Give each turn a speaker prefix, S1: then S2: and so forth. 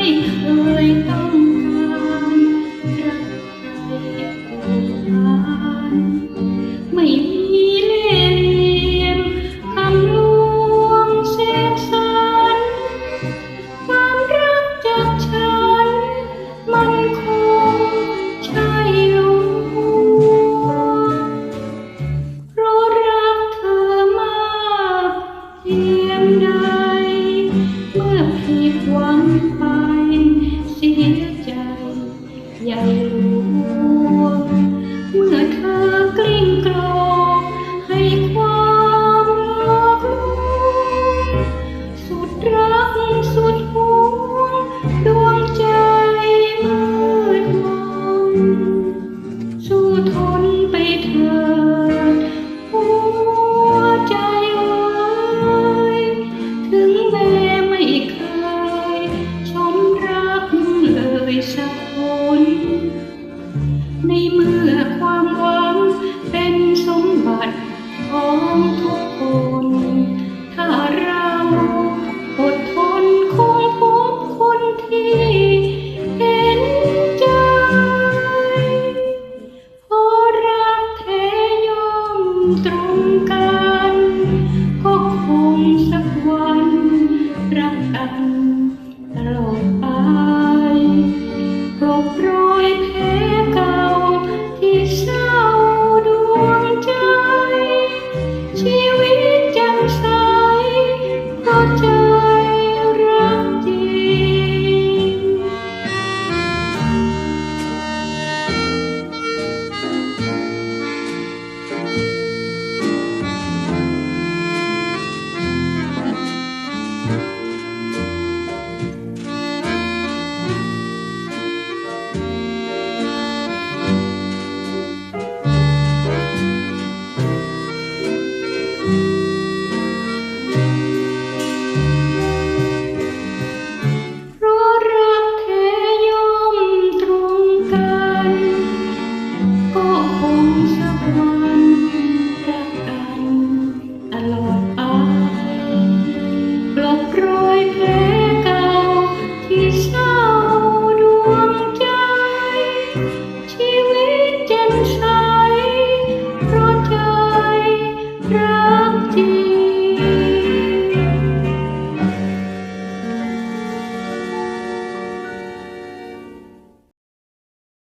S1: Hãy subscribe ในเมื่อความหวังเป็นสมบัติของทุกคน ถ้าเราอดทนคงพบคนที่เห็นใจเพราะรักแทยมตรงกัน ก็คงสักวันรักกัน สัก